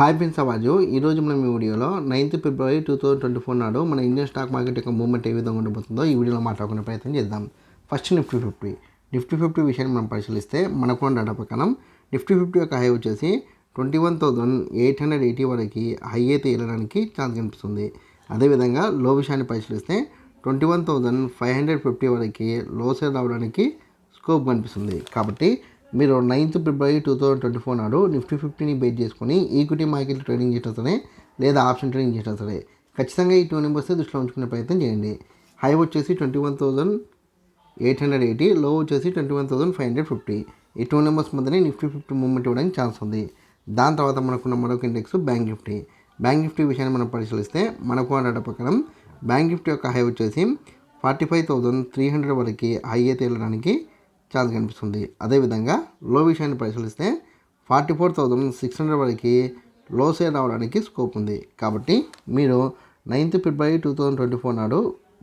Hi friends అవాజు. ఈరోజు మనం ఈ వీడియోలో ninth February two thousand twenty four నాడు మన ఇండియన్ స్టాక్ మార్కెట్ యొక్క మూవ్మెంట్ ఏ విధంగా ఉండబోతుందో ఈ వీడియోలో మాట్లాడుకునే ప్రయత్నం చేద్దాం. First Nifty fifty Nifty fifty విషయాన్ని మనం పరిశీలిస్తే మనకు డేటా ప్రకారం నిఫ్టీ ఫిఫ్టీ యొక్క హై వచ్చేసి twenty one thousand eight hundred eighty వరకు హై అయితే వెళ్ళడానికి ఛాన్స్ కనిపిస్తుంది. అదేవిధంగా లో విషయాన్ని పరిశీలిస్తే twenty one thousand five hundred fifty వరకు లో సేల్ రావడానికి స్కోప్ కనిపిస్తుంది. కాబట్టి మీరు ninth February two thousand twenty four నాడు నిఫ్టీ ఫిఫ్టీని బేట్ చేసుకొని ఈక్విటీ మార్కెట్ ట్రేడింగ్ చేయడం సరే లేదా ఆప్షన్ ట్రేడింగ్ చేయడం సరే ఖచ్చితంగా ఈ టూ నెంబర్స్ దృష్టిలో ఉంచుకునే ప్రయత్నం చేయండి. హై వచ్చేసి twenty one thousand eight hundred eighty low వచ్చేసి twenty one thousand five hundred fifty. ఈ టూ నెంబర్స్ మధ్యనే నిఫ్టీ ఫిఫ్టీ మూవ్మెంట్ ఇవ్వడానికి ఛాన్స్ ఉంది. దాని తర్వాత మనకున్న మరొక index bank Nifty. Bank Nifty విషయాన్ని మనం పరిశీలిస్తే మనకు అన్న ప్రకారం బ్యాంక్ నిఫ్టీ యొక్క హై వచ్చేసి forty five thousand three hundred వరకు హై అయితే వెళ్ళడానికి ఛాన్స్ కనిపిస్తుంది. అదేవిధంగా లో విషయాన్ని పరిశీలిస్తే forty four thousand six hundred వరకు లో సేల్ రావడానికి స్కోప్ ఉంది. కాబట్టి మీరు ninth February two thousand twenty four నాడు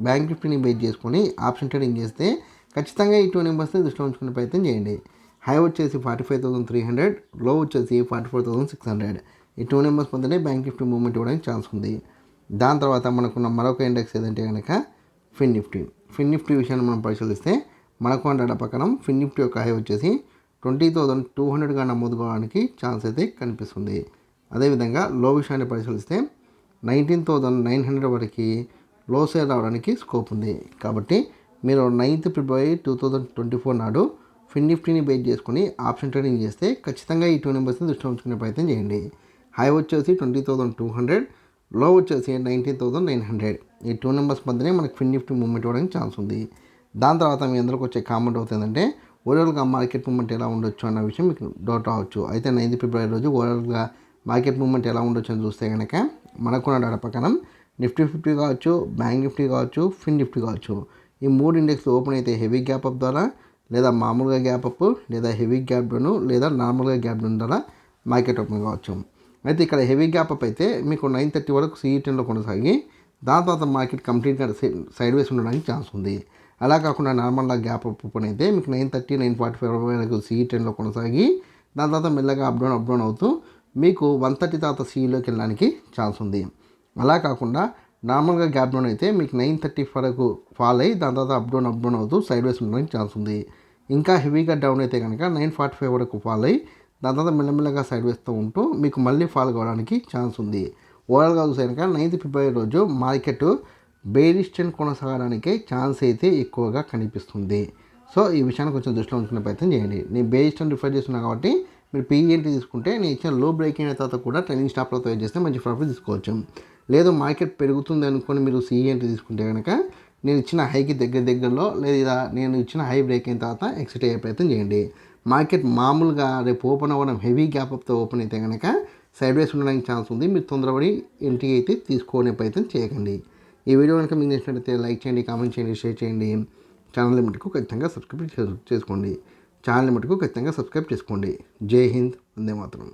బ్యాంక్ నిఫ్టీని బేస్ చేసుకొని ఆప్షన్ ట్రేడింగ్ చేస్తే ఖచ్చితంగా ఈ టూ నెంబర్స్ని దృష్టిలో ఉంచుకునే ప్రయత్నం చేయండి. హై వచ్చేసి ఫార్టీ ఫైవ్ థౌసండ్ త్రీ హండ్రెడ్లో వచ్చేసి forty four thousand six hundred ఈ టూ నెంబర్స్ పొందే బ్యాంక్ నిఫ్టీ మూవ్మెంట్ ఇవ్వడానికి ఛాన్స్ ఉంది. దాని తర్వాత మనకున్న మరొక ఇండెక్స్ ఏదంటే కనుక ఫిన్ నిఫ్టీ ఫిన్ నిఫ్టీ విషయాన్ని మనం పరిశీలిస్తే మనకు పక్కన ప్రకారం ఫిన్ నిఫ్టీ యొక్క హై వచ్చేసి ట్వంటీ థౌజండ్ టూ హండ్రెడ్గా నమోదు కావడానికి ఛాన్స్ అయితే కనిపిస్తుంది. అదేవిధంగా లో విషయాన్ని పరిశీలిస్తే నైన్టీన్ థౌజండ్ నైన్ హండ్రెడ్ వరకు లో సేల్ రావడానికి స్కోప్ ఉంది. కాబట్టి మీరు ninth February two thousand twenty four నాడు ఫిన్ నిఫ్టీని బేస్ చేసుకుని ఆప్షన్ ట్రేడింగ్ చేస్తే ఖచ్చితంగా ఈ టూ నెంబర్స్ని దృష్టిలో ఉంచుకునే ప్రయత్నం చేయండి. హై వచ్చేసి ట్వంటీ థౌజండ్ టూ హండ్రెడ్లో వచ్చేసి నైన్టీన్ థౌజండ్ నైన్ హండ్రెడ్. ఈ టూ నెంబర్స్ మధ్యనే మనకి ఫిన్ నిఫ్టీ మూవ్మెంట్ ఇవ్వడానికి ఛాన్స్ ఉంది. దాని తర్వాత మీ అందరికి వచ్చే కామెంట్ అవుతుందంటే ఓవరాల్గా మార్కెట్ మూవ్మెంట్ ఎలా ఉండొచ్చు అన్న విషయం మీకు డౌట్ అవ్వచ్చు అయితే నైన్త్ ఫిబ్రవరి రోజు ఓవరాల్గా మార్కెట్ మూవ్మెంట్ ఎలా ఉండొచ్చు అని చూస్తే కనుక మనకున్న డేటా ప్రకారం నిఫ్టీ ఫిఫ్టీ కావచ్చు బ్యాంక్ నిఫ్టీ కావచ్చు ఫిన్ నిఫ్టీ కావచ్చు. ఈ మూడు ఇండెక్స్లు ఓపెన్ అయితే హెవీ గ్యాప్ అప్ ద్వారా లేదా మామూలుగా గ్యాప్ అప్ లేదా హెవీ గ్యాప్ డౌన్ లేదా నార్మల్గా గ్యాప్ డౌన్ ద్వారా మార్కెట్ ఓపెన్ కావచ్చు. అయితే ఇక్కడ హెవీ గ్యాప్ అప్ అయితే మీకు నైన్ థర్టీ వరకు సిఈ టెన్లో కొనసాగి దాని తర్వాత మార్కెట్ కంప్లీట్గా సైడ్ వేస్ ఉండడానికి ఛాన్స్ ఉంది. అలా కాకుండా నార్మల్గా గ్యాప్ ఓపెన్ అయితే మీకు nine thirty nine forty five వరకు సిఈ టెన్లో కొనసాగి దాని తర్వాత మెల్లగా అప్డౌన్ అప్డౌన్ అవుతూ మీకు వన్ థర్టీ తర్వాత సిఈలోకి వెళ్ళడానికి ఛాన్స్ ఉంది. అలా కాకుండా నార్మల్గా గ్యాప్ డౌన్ అయితే మీకు నైన్ థర్టీ వరకు ఫాల్ అయ్యి దాని తర్వాత అప్డౌన్ అప్డౌన్ అవుతూ సైడ్ వేస్ ఉండడానికి ఛాన్స్ ఉంది. ఇంకా హెవీగా డౌన్ అయితే కనుక నైన్ ఫార్టీ ఫైవ్ వరకు ఫాల్ అయ్యి దాని తర్వాత మెల్లమెల్లగా సైడ్ వేస్తూ ఉంటూ మీకు మళ్ళీ ఫాల్ కావడానికి ఛాన్స్ ఉంది. ఓవరాల్గా చూసే కనుక నైన్త్ ఫిబ్రవరి రోజు మార్కెట్ బేరిష్ ట్రెండ్ కొనసాగడానికి ఛాన్స్ అయితే ఎక్కువగా కనిపిస్తుంది. సో ఈ విషయాన్ని కొంచెం దృష్టిలో ఉంచుకునే ప్రయత్నం చేయండి. నేను బేరిష్ ట్రెండ్ రిఫర్ చేస్తున్నా కాబట్టి మీరు పీఈఎన్టీ తీసుకుంటే నేను ఇచ్చిన లో బ్రేక్ అయిన తర్వాత కూడా ట్రైనింగ్ స్టాప్లో తయారు చేస్తే మంచి ప్రాఫిట్ తీసుకోవచ్చు. లేదు మార్కెట్ పెరుగుతుంది అనుకొని మీరు సిఈఎన్టీ తీసుకుంటే కనుక నేను ఇచ్చిన హైకి దగ్గర దగ్గరలో లేదా నేను ఇచ్చిన హై బ్రేక్ అయిన తర్వాత ఎక్సిట్ అయ్యే ప్రయత్నం చేయండి. మార్కెట్ మామూలుగా రేపు ఓపెన్ అవ్వడం హెవీ గ్యాప్ అప్తో ఓపెన్ అయితే కనుక సైడ్ వేస్ ఉండడానికి ఛాన్స్ ఉంది. మీరు తొందరపడి ఎంట్రీ అయితే తీసుకోనే ప్రయత్నం చేయకండి. ఈ వీడియో కనుక మీకు నచ్చినట్లయితే లైక్ చేయండి కామెంట్ చేయండి షేర్ చేయండి. ఛానల్ మటుకు ఖచ్చితంగా సబ్స్క్రైబ్ చేసుకోండి. ఛానల్ మటుకు ఖచ్చితంగా సబ్స్క్రైబ్ చేసుకోండి. జై హింద్ వందే మాత్రం.